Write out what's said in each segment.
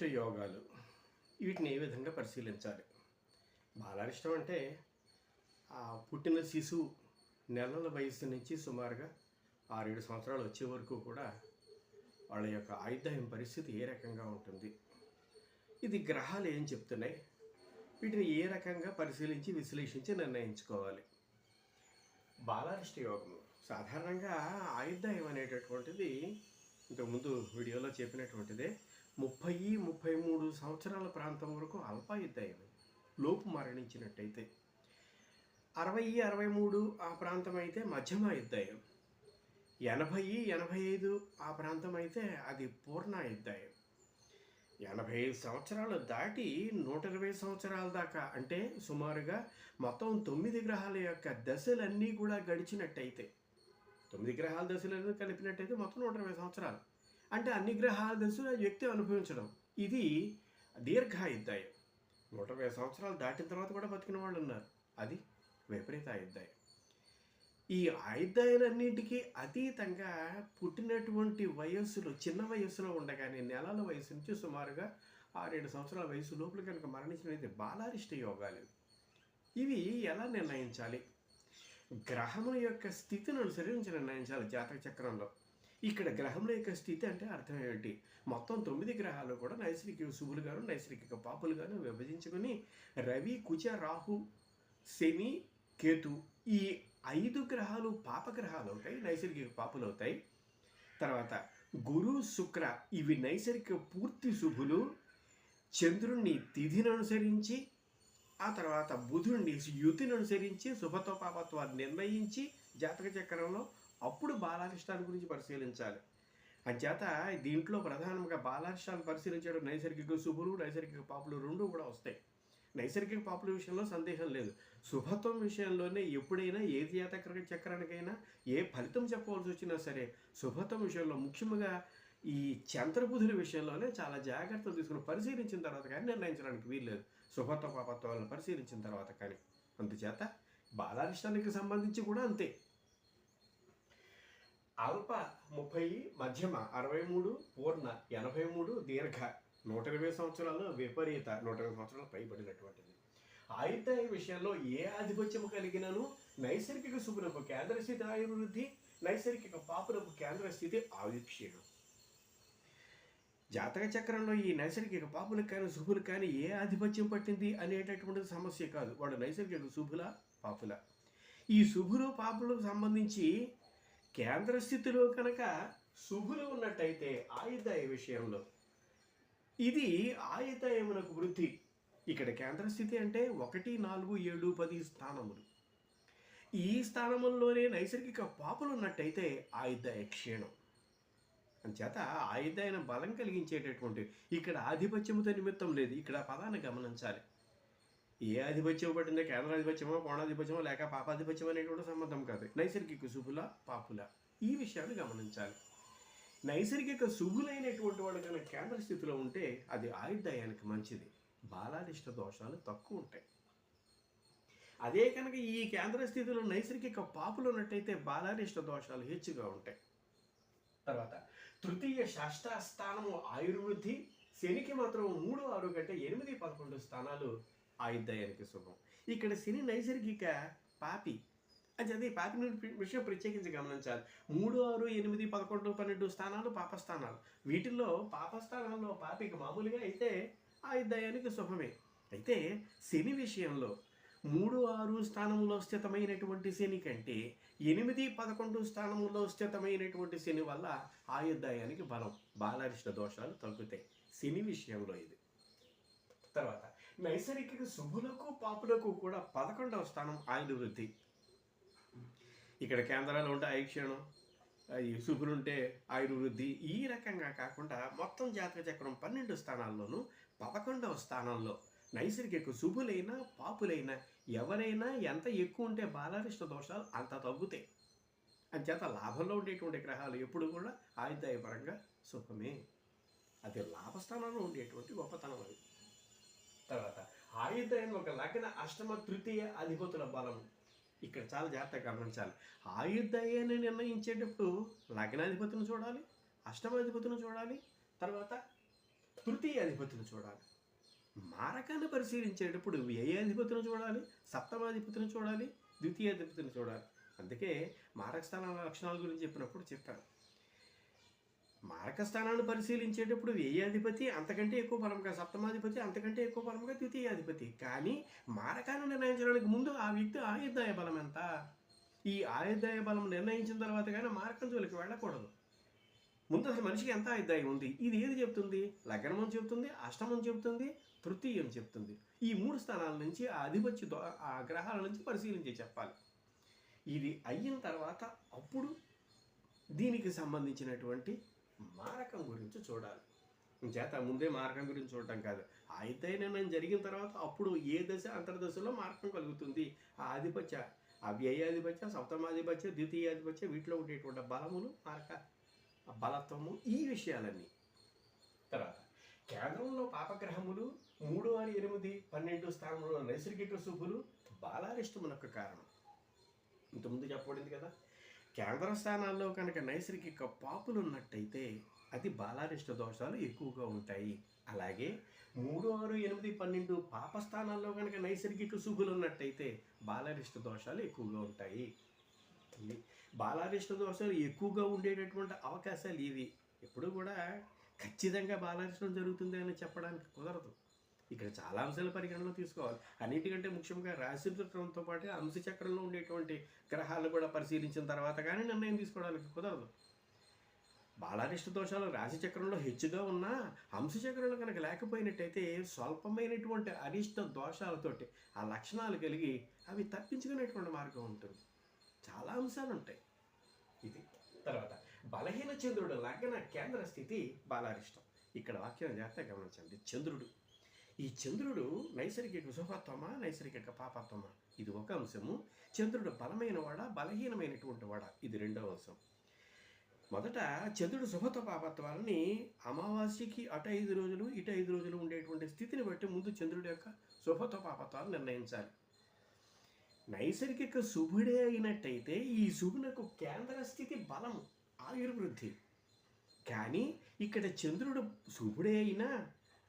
బాలారిష్ట యోగాలు వీటిని ఏ విధంగా పరిశీలించాలి? బాలారిష్టం అంటే ఆ పుట్టిన శిశువు నెలల వయసు నుంచి సుమారుగా ఆరేడు సంవత్సరాలు వచ్చే వరకు కూడా వాళ్ళ యొక్క ఆయుధాయం పరిస్థితి ఏ రకంగా ఉంటుంది? ఇది గ్రహాలు ఏం చెప్తున్నాయి? వీటిని ఏ రకంగా పరిశీలించి విశ్లేషించి నిర్ణయించుకోవాలి? బాలారిష్ట యోగము సాధారణంగా ఆయుధాయం అనేటటువంటిది ఇంతకుముందు వీడియోలో చెప్పినటువంటిదే. ముప్పై ముప్పై మూడు సంవత్సరాల ప్రాంతం వరకు అల్పాయుద్ధాయం లోపు మరణించినట్టయితే. అరవై అరవై మూడు ఆ ప్రాంతం అయితే మధ్యమాయుద్ధాయం ఎనభై ఎనభై ఐదు ఆ ప్రాంతం అయితే అది పూర్ణాయుద్ధాయం ఎనభై ఐదు సంవత్సరాలు దాటి నూట ఇరవై సంవత్సరాల దాకా అంటే సుమారుగా మొత్తం తొమ్మిది గ్రహాల యొక్క దశలన్నీ కూడా గడిచినట్టయితే. తొమ్మిది గ్రహాల దశలను కలిపినట్టయితే మొత్తం నూట ఇరవై సంవత్సరాలు. అంటే అన్ని గ్రహాల దశలు వ్యక్తి అనుభవించడం. ఇది దీర్ఘాయుద్ధాయం. నూట ఇరవై సంవత్సరాలు దాటిన తర్వాత కూడా బతికిన వాళ్ళు ఉన్నారు. అది విపరీత ఆయుద్ధాయం ఈ ఆయుధాలన్నింటికి అతీతంగా పుట్టినటువంటి వయస్సులో చిన్న వయస్సులో ఉండగానే నెలల వయసు నుంచి సుమారుగా ఆరేడు సంవత్సరాల వయసు లోపల కనుక మరణించినది బాలారిష్ట యోగాలు. ఇవి ఎలా నిర్ణయించాలి? గ్రహముల యొక్క స్థితిని అనుసరించి నిర్ణయించాలి జాతక చక్రంలో. ఇక్కడ గ్రహముల యొక్క స్థితి అంటే అర్థం ఏమిటి? మొత్తం తొమ్మిది గ్రహాలు కూడా నైసర్గిక శుభులుగాను నైసర్గిక పాపులుగాను విభజించుకొని రవి కుజ రాహు శని కేతు ఈ ఐదు గ్రహాలు పాపగ్రహాలు అవుతాయి నైసర్గిక పాపులు అవుతాయి. తర్వాత గురు శుక్ర ఇవి నైసర్గిక పూర్తి శుభులు. చంద్రుణ్ణి తిథిని అనుసరించి ఆ తర్వాత బుధుడిని యుతిని అనుసరించి శుభతో పాపత్వాన్ని నిర్ణయించి జాతక చక్రంలో అప్పుడు బాలారిష్టాల గురించి పరిశీలించాలి. అంచేత దీంట్లో ప్రధానంగా బాలారిష్టాలను పరిశీలించడం నైసర్గిక శుభులు నైసర్గిక పాపులు రెండు కూడా వస్తాయి. నైసర్గిక పాపుల విషయంలో సందేహం లేదు. శుభత్వం విషయంలోనే ఎప్పుడైనా ఏ జాతక చక్రానికైనా ఏ ఫలితం చెప్పవలసి వచ్చినా సరే శుభత్వం విషయంలో ముఖ్యంగా ఈ చంద్రబుధుల విషయంలోనే చాలా జాగ్రత్తలు తీసుకుని పరిశీలించిన తర్వాత కానీ నిర్ణయించడానికి వీల్లేదు. శుభత్వ పాపత్వాలను పరిశీలించిన తర్వాత కానీ. అందుచేత బాలారిష్టానికి సంబంధించి కూడా అంతే. అల్ప ముప్పై మధ్యమ అరవై మూడు పూర్ణ ఎనభై మూడు దీర్ఘ నూట ఇరవై సంవత్సరాలు విపరీత నూట ఇరవై సంవత్సరాలు పైబడినటువంటిది. ఆయుర్దాయ విషయంలో ఏ ఆధిపత్యము కలిగినను? నైసర్గిక శుభ్రపు కేంద్ర స్థితి ఆయుర్వృద్ధి నైసర్గిక పాపునకు కేంద్ర స్థితి ఆయుక్షీణం. జాతక చక్రంలో ఈ నైసర్గిక పాపులకు కానీ శుభులు కానీ ఏ ఆధిపత్యం పట్టింది అనేటటువంటి సమస్య కాదు. వాడు నైసర్గిక శుభుల పాపుల. ఈ శుభులు పాపులకు సంబంధించి కేంద్ర స్థితిలో కనుక శుభులు ఉన్నట్టయితే ఆయుధాయ విషయంలో ఇది ఆయుధాయమునకు వృద్ధి. ఇక్కడ కేంద్ర స్థితి అంటే ఒకటి నాలుగు ఏడు పది స్థానములు. ఈ స్థానముల్లోనే నైసర్గిక పాపులు ఉన్నట్టయితే ఆయుధాయ క్షీణం. అంచేత ఆయుధాయన బలం కలిగించేటటువంటి ఇక్కడ ఆధిపత్యముతో నిమిత్తం లేదు. ఇక్కడ పదాన్ని గమనించాలి. ఏ ఆధిపత్యం పట్టిందో కేంద్ర ఆధిపత్యమో కోణాధిపత్యమో లేక పాపాధిపత్యం అనేటువంటి సంబంధం కాదు. నైసర్గిక శుభుల పాపుల. ఈ విషయాన్ని గమనించాలి. నైసర్గిక శుభులైనటువంటి వాడు కనుక కేంద్ర స్థితిలో ఉంటే అది ఆయుర్దాయానికి మంచిది. బాలానిష్ట దోషాలు తక్కువ ఉంటాయి. అదే కనుక ఈ కేంద్ర స్థితిలో నైసర్గిక పాపులు ఉన్నట్టయితే బాలానిష్ట దోషాలు హెచ్చుగా ఉంటాయి. తర్వాత తృతీయ షష్ఠ స్థానము ఆయుర్వృద్ధి శనికి మాత్రం మూడు ఆరు కంటే ఎనిమిది పదకొండు స్థానాలు ఆయుర్దాయానికి శుభం ఇక్కడ శని నైసర్గిక పాపి. అది అదే పాపి విషయం ప్రత్యేకించి గమనించాలి. మూడు ఆరు ఎనిమిది పదకొండు పన్నెండు స్థానాలు పాపస్థానాలు. వీటిల్లో పాపస్థానాల్లో పాపికి మామూలుగా అయితే ఆయుర్దాయానికి శుభమే. అయితే శని విషయంలో మూడు ఆరు స్థానంలో స్థితమైనటువంటి శని కంటే ఎనిమిది పదకొండు స్థానంలో స్థితమైనటువంటి శని వల్ల ఆయుర్దాయానికి బలం. బాలారిష్ట దోషాలు తగ్గుతాయి. శని విషయంలో ఇది. తర్వాత నైసర్గిక శుభులకు పాపులకు కూడా పదకొండవ స్థానం ఆయుర్వృద్ధి ఇక్కడ కేంద్రాలు ఉంటే ఐక్షణం శుభులుంటే ఆయుర్వృద్ధి ఈ రకంగా కాకుండా మొత్తం జాతక చక్రం పన్నెండు స్థానాల్లోనూ పదకొండవ స్థానంలో. నైసర్గిక శుభులైన పాపులైన ఎవరైనా ఎంత ఎక్కువ ఉంటే బాలారిష్ట దోషాలు అంత తగ్గుతాయి. అంచేత లాభంలో ఉండేటువంటి గ్రహాలు ఎప్పుడు కూడా ఆయుర్దాయపరంగా శుభమే అది లాభస్థానంలో ఉండేటువంటి గొప్పతనం అది. ఆయుర్దాయం ఒక లగ్న అష్టమ తృతీయ అధిపతుల బలం. ఇక్కడ చాలా జాగ్రత్తగా గమనించాలి. ఆయుర్దాయాన్ని నిర్ణయించేటప్పుడు లగ్నాధిపతిని చూడాలి అష్టమాధిపతిని చూడాలి తర్వాత తృతీయ అధిపతిని చూడాలి. మారకాన్ని పరిశీలించేటప్పుడు వ్యయాధిపతిని చూడాలి సప్తమాధిపతిని చూడాలి ద్వితీయాధిపతిని చూడాలి. అందుకే మారక స్థానాల లక్షణాల గురించి చెప్పినప్పుడు చెప్పాను మారక స్థానాన్ని పరిశీలించేటప్పుడు వ్యయాధిపతి అంతకంటే ఎక్కువ బలంగా సప్తమాధిపతి అంతకంటే ఎక్కువ బలంగా ద్వితీయాధిపతి. కానీ మారకాన్ని నిర్ణయించడానికి ముందు ఆ వ్యక్తి ఆయుర్దాయ బలం ఎంత? ఈ ఆయుర్దాయ బలం నిర్ణయించిన తర్వాత కానీ మారకం జోలికి వెళ్ళకూడదు. ముందు అసలు మనిషికి ఎంత ఆయుర్దాయం ఉంది? ఇది ఏది చెప్తుంది? లగ్నమని చెప్తుంది అష్టమం చెప్తుంది తృతీయం చెప్తుంది. ఈ మూడు స్థానాల నుంచి ఆ అధిపత్య ఆ గ్రహాల నుంచి పరిశీలించి చెప్పాలి. ఇది అయిన తర్వాత అప్పుడు దీనికి సంబంధించినటువంటి మారకం గురించి చూడాలి. చేత ముందే మార్గం గురించి చూడటం కాదు. అయితే నిర్ణయం జరిగిన తర్వాత అప్పుడు ఏ దశ అంతర్దశలో మారకం కలుగుతుంది? ఆ ఆధిపత్య ఆ సప్తమాధిపత్య ద్వితీయాధిపత్య వీటిలో ఉండేటువంటి బలములు మార్క బలత్వము ఈ విషయాలన్నీ. తర్వాత కేంద్రంలో పాపగ్రహములు మూడు ఆరు ఎనిమిది పన్నెండు స్థానంలో నైసర్గిక శుభులు బాలారిష్టమునొక్క కారణం. ఇంతకుముందు చెప్పబడింది కదా కేంద్ర స్థానాల్లో కనుక నైసర్గిక పాపులు ఉన్నట్టయితే అది బాలారిష్ట దోషాలు ఎక్కువగా ఉంటాయి. అలాగే మూడు ఆరు ఎనిమిది పన్నెండు పాప స్థానాల్లో కనుక నైసర్గిక సుగులు ఉన్నట్టయితే బాలారిష్ట దోషాలు ఎక్కువగా ఉంటాయి. బాలారిష్ట దోషాలు ఎక్కువగా ఉండేటటువంటి అవకాశాలు ఇవి. ఎప్పుడు కూడా ఖచ్చితంగా బాలారిష్టం జరుగుతుంది అని చెప్పడానికి కుదరదు. ఇక్కడ చాలా అంశాలు పరిగణలో తీసుకోవాలి. అన్నిటికంటే ముఖ్యంగా రాశి చక్రంతో పాటు అంశ చక్రంలో ఉండేటువంటి గ్రహాలు కూడా పరిశీలించిన తర్వాత కానీ నిర్ణయం తీసుకోవడానికి కుదరదు. బాలారిష్ట దోషాలు రాశి చక్రంలో హెచ్చుగా ఉన్నా అంశ చక్రంలో కనుక లేకపోయినట్టయితే స్వల్పమైనటువంటి అరిష్ట దోషాలతోటి ఆ లక్షణాలు కలిగి అవి తప్పించుకునేటువంటి మార్గం ఉంటుంది. చాలా అంశాలు ఉంటాయి. ఇది. తర్వాత బలహీన చంద్రుడు లగ్న కేంద్ర స్థితి బాలారిష్టం ఇక్కడ వాక్యం జాగ్రత్తగా గమనించండి. చంద్రుడు ఈ చంద్రుడు నైసర్గిక శుభత్వమా నైసర్గిక పాపత్వమా ఇది ఒక అంశము. చంద్రుడు బలమైన వాడా బలహీనమైనటువంటి వాడా? ఇది రెండవ అంశం. మొదట చంద్రుడు శుభత్వ పాపత్వాలని అమావాస్యకి అటు ఐదు రోజులు ఇటు ఐదు రోజులు ఉండేటువంటి స్థితిని బట్టి ముందు చంద్రుడి యొక్క శుభత్వ పాపత్వాలు నిర్ణయించాలి. నైసర్గిక శుభుడే అయినట్టయితే ఈ శుభునకు కేంద్ర స్థితి బలం ఆయుర్వృద్ధి. కానీ ఇక్కడ చంద్రుడు శుభుడే అయినా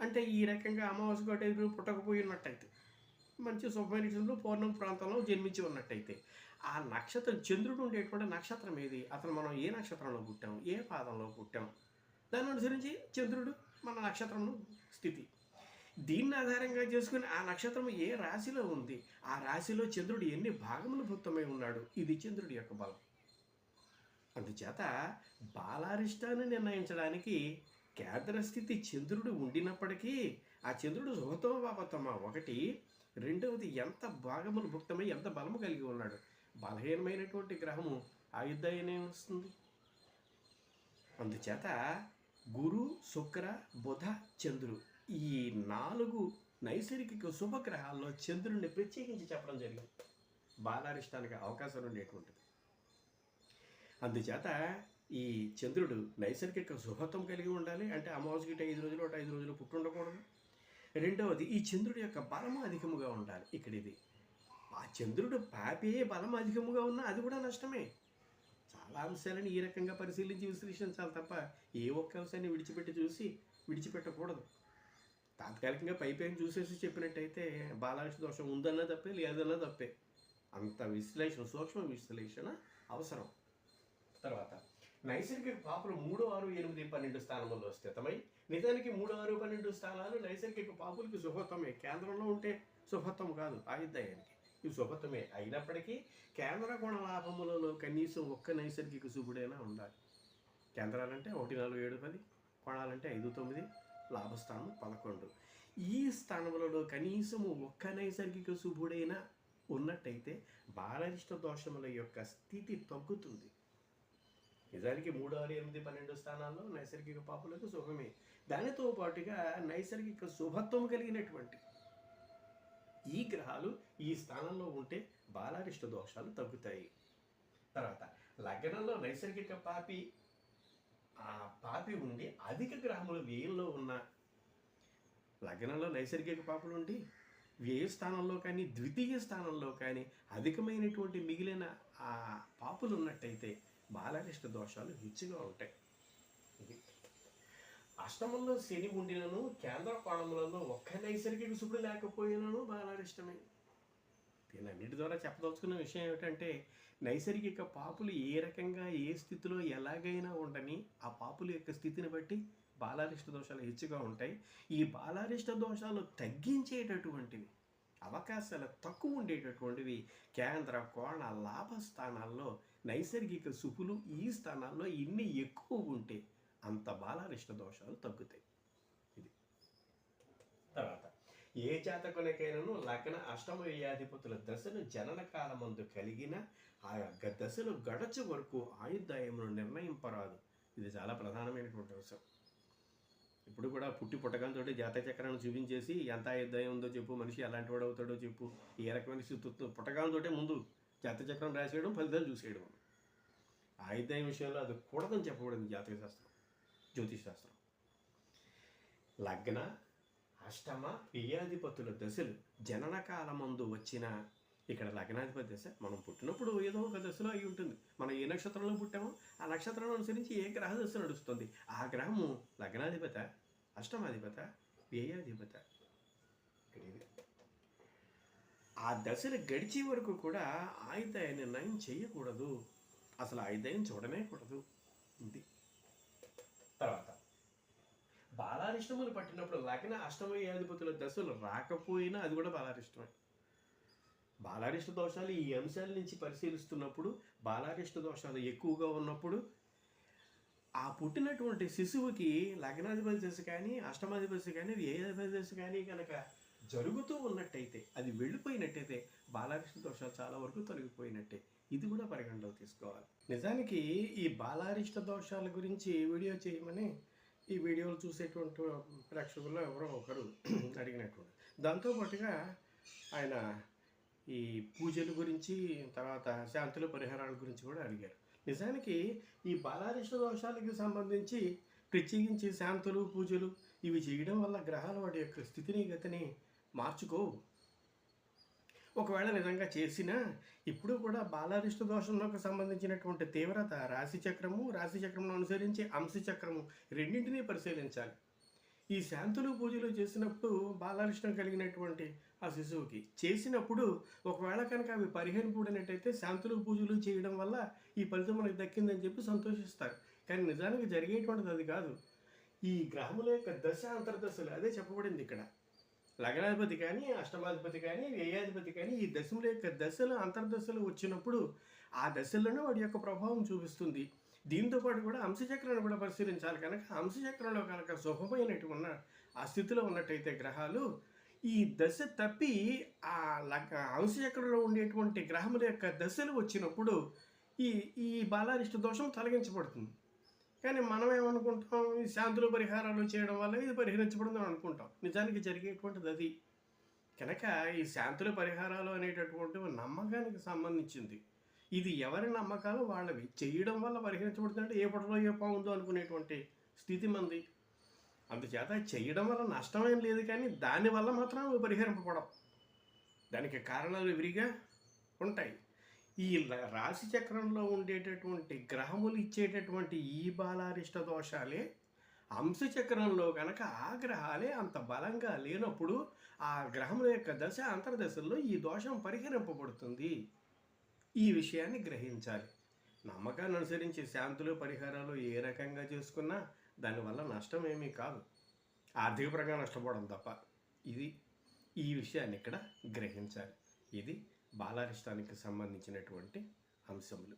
అంటే ఈ రకంగా అమావాస్య గొడ్డ పుట్టకపోయి ఉన్నట్టయితే మంచి శుభమైన చంద్రుడు పౌర్ణం ప్రాంతంలో జన్మించి ఉన్నట్టయితే ఆ నక్షత్రం చంద్రుడు ఉండేటువంటి నక్షత్రం ఏది? అతను మనం ఏ నక్షత్రంలో పుట్టాం? ఏ పాదంలో పుట్టాం? దాన్ని అనుసరించి చంద్రుడు మన నక్షత్రం స్థితి. దీన్ని ఆధారంగా చేసుకుని ఆ నక్షత్రం ఏ రాశిలో ఉంది? ఆ రాశిలో చంద్రుడు ఎన్ని భాగములు భుక్తమై ఉన్నాడు? ఇది చంద్రుడి యొక్క బలం. అందుచేత బాలారిష్టాన్ని నిర్ణయించడానికి కేంద్రస్థితి చంద్రుడు ఉండినప్పటికీ ఆ చంద్రుడు శుభతమ పాపతమ ఒకటి. రెండవది ఎంత భాగములు భుక్తమై ఎంత బలము కలిగి ఉన్నాడు? బలహీనమైనటువంటి గ్రహము ఆయుద్ధాయనే వస్తుంది. అందుచేత గురు శుక్ర బుధ చంద్రుడు ఈ నాలుగు నైసర్గిక శుభగ్రహాల్లో చంద్రుడిని ప్రత్యేకించి చెప్పడం జరిగింది. బాలారిష్టానికి అవకాశం ఉండేటువంటిది. అందుచేత ఈ చంద్రుడు నైసర్గిక శుభత్వం కలిగి ఉండాలి అంటే అమావాస్యకి ఐదు రోజులు ఒకటి ఐదు రోజులు పుట్టుండకూడదు రెండవది ఈ చంద్రుడి యొక్క బలము అధికముగా ఉండాలి. ఇక్కడ ఇది ఆ చంద్రుడు పాపే బలం అధికముగా ఉన్నా అది కూడా నష్టమే. చాలా అంశాలను ఈ రకంగా పరిశీలించి విశ్లేషించాలి తప్ప ఏ ఒక్క అంశాన్ని విడిచిపెట్టి చూసి విడిచిపెట్టకూడదు. తాత్కాలికంగా పై పైన చూసేసి చెప్పినట్టయితే బాలాంశ దోషం ఉందన్నా తప్పే లేదన్నా తప్పే. అంత విశ్లేషణ సూక్ష్మ విశ్లేషణ అవసరం. తర్వాత నైసర్గిక పాపులు మూడు ఆరు ఎనిమిది పన్నెండు స్థానముల్లో స్థితమై నిజానికి మూడు ఆరు పన్నెండు స్థానాలు నైసర్గిక పాపులకి శుభత్వమే. కేంద్రంలో ఉంటే శుభత్వం కాదు ఆయుద్ధాయానికి ఇవి శుభత్వమే అయినప్పటికీ కేంద్ర గుణ లాభములలో కనీసం ఒక్క నైసర్గిక శుభుడైనా ఉండాలి. కేంద్రాలంటే ఒకటి నాలుగు ఏడు పది కోణాలంటే ఐదు తొమ్మిది లాభస్థానం పదకొండు. ఈ స్థానములలో కనీసము ఒక్క నైసర్గిక శుభుడైనా ఉన్నట్టయితే బాలరిష్ట దోషముల యొక్క స్థితి తగ్గుతుంది. నిజానికి మూడు ఆరు ఎనిమిది పన్నెండు స్థానాల్లో నైసర్గిక పాపులకు శుభమే. దానితో పాటుగా నైసర్గిక శుభత్వం కలిగినటువంటి ఈ గ్రహాలు ఈ స్థానంలో ఉంటే బాలారిష్ట దోషాలు తగ్గుతాయి. తర్వాత లగ్నంలో నైసర్గిక పాపి ఆ పాపి ఉండి అధిక గ్రహములు వ్యయంలో ఉన్న లగ్నంలో నైసర్గిక పాపులు ఉండి వ్యయ స్థానంలో కానీ ద్వితీయ స్థానంలో కానీ అధికమైనటువంటి మిగిలిన ఆ పాపులు ఉన్నట్టయితే బాలారిష్ట దోషాలు హెచ్చుగా ఉంటాయి. ఇది అష్టమంలో శని ఉండినను కేంద్ర కోణములలో ఒక్క నైసర్గిక శుభుడు లేకపోయినను బాలారిష్టమే దీనన్నిటి ద్వారా చెప్పదలుచుకున్న విషయం ఏమిటంటే నైసర్గిక పాపులు ఏ రకంగా ఏ స్థితిలో ఎలాగైనా ఉండని ఆ పాపుల యొక్క స్థితిని బట్టి బాలారిష్ట దోషాలు హెచ్చుగా ఉంటాయి. ఈ బాలారిష్ట దోషాలు తగ్గించేటటువంటివి అవకాశాలు తక్కువ ఉండేటటువంటివి కేంద్ర కోణ లాభ స్థానాల్లో నైసర్గిక సుఖులు ఈ స్థానాల్లో ఇన్ని ఎక్కువ ఉంటే అంత బాలరిష్ట దోషాలు తగ్గుతాయి. ఇది. తర్వాత ఏ జాతకులకైనాను లగ్న అష్టమ వ్యాధిపతుల దశను జనన కాలమందు కలిగిన ఆ యొక్క దశలు గడచు వరకు ఆయుర్దాయమును నిర్ణయింపరాదు. ఇది చాలా ప్రధానమైనటువంటి అంశం. ఇప్పుడు కూడా పుట్టి పుట్టకంతో జాతక చక్రాన్ని చూపించేసి ఎంత ఆయుర్దాయం ఉందో చెప్పు మనిషి ఎలాంటి వాడు అవుతాడో చెప్పు ఏ రకమైన స్థితి పుట్టకంతో ముందు జాతక చక్రం రాసేయడం ఫలితాలు చూసేయడం ఆయుర్దాయం విషయంలో అది కూడదని చెప్పబడింది జాతక శాస్త్రం జ్యోతిష్ శాస్త్రం. లగ్న అష్టమ ప్రియాధిపతుల దశలు జనన కాలమందు వచ్చిన ఇక్కడ లగ్నాధిపతి దశ మనం పుట్టినప్పుడు ఏదో ఒక దశలో అయి ఉంటుంది. మనం ఏ నక్షత్రంలో పుట్టామో ఆ నక్షత్రం అనుసరించి ఏ గ్రహ దశ నడుస్తుంది? ఆ గ్రహము లగ్నాధిపత అష్టమాధిపత వ్యయాధిపత ఇక్కడ ఇది. ఆ దశలు గడిచే వరకు కూడా ఆయుధాయ నిర్ణయం చేయకూడదు. అసలు ఆయుధాయం చూడనే కూడదు. ఇది. తర్వాత బాలారిష్టములు పట్టినప్పుడు లగ్న అష్టమయాధిపతుల దశలు రాకపోయినా అది కూడా బాలారిష్టమే. బాలారిష్ట దోషాలు ఈ అంశాల నుంచి పరిశీలిస్తున్నప్పుడు బాలారిష్ట దోషాలు ఎక్కువగా ఉన్నప్పుడు ఆ పుట్టినటువంటి శిశువుకి లగ్నాధిపతి దశ కానీ అష్టమాధిపతి దశ కానీ ఏ అధిపతి దశ కానీ కనుక జరుగుతూ ఉన్నట్టయితే అది వెళ్ళిపోయినట్టయితే బాలకృష్ణ దోషాలు చాలా వరకు తొలగిపోయినట్టే. ఇది కూడా పరిగణలోకి తీసుకోవాలి. నిజానికి ఈ బాలారిష్ట దోషాల గురించి వీడియో చేయమని ఈ వీడియోలు చూసేటువంటి ప్రేక్షకుల్లో ఎవరో ఒకరు అడిగినటువంటి. దాంతోపాటుగా ఆయన ఈ పూజల గురించి తర్వాత శాంతుల పరిహారాల గురించి కూడా అడిగారు. నిజానికి ఈ బాలారిష్ట దోషాలకి సంబంధించి ప్రత్యేకించి శాంతులు పూజలు ఇవి చేయడం వల్ల గ్రహాల వాటి యొక్క స్థితిని గతిని మార్చుకో. ఒకవేళ నిజంగా చేసినా ఇప్పుడు కూడా బాలారిష్ట దోషంలోకి సంబంధించినటువంటి తీవ్రత రాశిచక్రము రాశిచక్రమును అనుసరించి అంశచక్రము రెండింటినీ పరిశీలించాలి. ఈ శాంతులు పూజలు చేసినప్పుడు బాలారిష్టం కలిగినటువంటి ఆ శిశువుకి చేసినప్పుడు ఒకవేళ కనుక అవి పరిహరింపబడినట్టయితే శాంతులు పూజలు చేయడం వల్ల ఈ ఫలితం మనకు దక్కిందని చెప్పి సంతోషిస్తారు. కానీ నిజానికి జరిగేటువంటిది అది కాదు. ఈ గ్రహముల యొక్క దశ అంతర్దశలు అదే చెప్పబడింది ఇక్కడ. లగ్నాధిపతి కానీ అష్టమాధిపతి కానీ వ్యయాధిపతి కానీ ఈ దశముల యొక్క దశలు అంతర్దశలు వచ్చినప్పుడు ఆ దశల్లోనే వాడి యొక్క ప్రభావం చూపిస్తుంది. దీంతో పాటు కూడా అంశచక్రాన్ని కూడా పరిశీలించాలి కనుక అంశచక్రంలో కనుక శుభమైనట్టు ఉన్న ఆ స్థితిలో ఉన్నట్టయితే గ్రహాలు ఈ దశ తప్పి ఆ లగ్ అంశచక్రంలో ఉండేటువంటి గ్రహముల యొక్క దశలు వచ్చినప్పుడు ఈ ఈ బాలారిష్ట దోషం తొలగించబడుతుంది. కానీ మనం ఏమనుకుంటాం? ఈ శాంతులు పరిహారాలు చేయడం వల్ల ఇది పరిహరించబడిందని అనుకుంటాం. నిజానికి జరిగేటువంటిది అది. కనుక ఈ శాంతుల పరిహారాలు అనేటటువంటివి నమ్మకానికి సంబంధించింది. ఇది ఎవరి నమ్మకాలు? వాళ్ళవి. చేయడం వల్ల పరిహరించబడుతుందంటే ఏ పొడలో ఏ బాగుందో అనుకునేటువంటి స్థితి మంది. అందుచేత చేయడం వల్ల నష్టమేం లేదు కానీ దానివల్ల మాత్రం అవి పరిహరింపబడవు. దానికి కారణాలు విరిగా ఉంటాయి. ఈ రాశి చక్రంలో ఉండేటటువంటి గ్రహములు ఇచ్చేటటువంటి ఈ బాలారిష్ట దోషాలే అంశచక్రంలో కనుక ఆ గ్రహాలే అంత బలంగా లేనప్పుడు ఆ గ్రహముల యొక్క దశ అంతర్దశల్లో ఈ దోషం పరిహరింపబడుతుంది. ఈ విషయాన్ని గ్రహించాలి. నమ్మకాన్ని అనుసరించి శాంతులు పరిహారాలు ఏ రకంగా చేసుకున్నా దానివల్ల నష్టం ఏమీ కాదు ఆర్థికపరంగా నష్టపోవడం తప్ప. ఇది ఈ విషయాన్ని ఇక్కడ గ్రహించాలి. ఇది బాలారిష్టానికి సంబంధించినటువంటి అంశములు.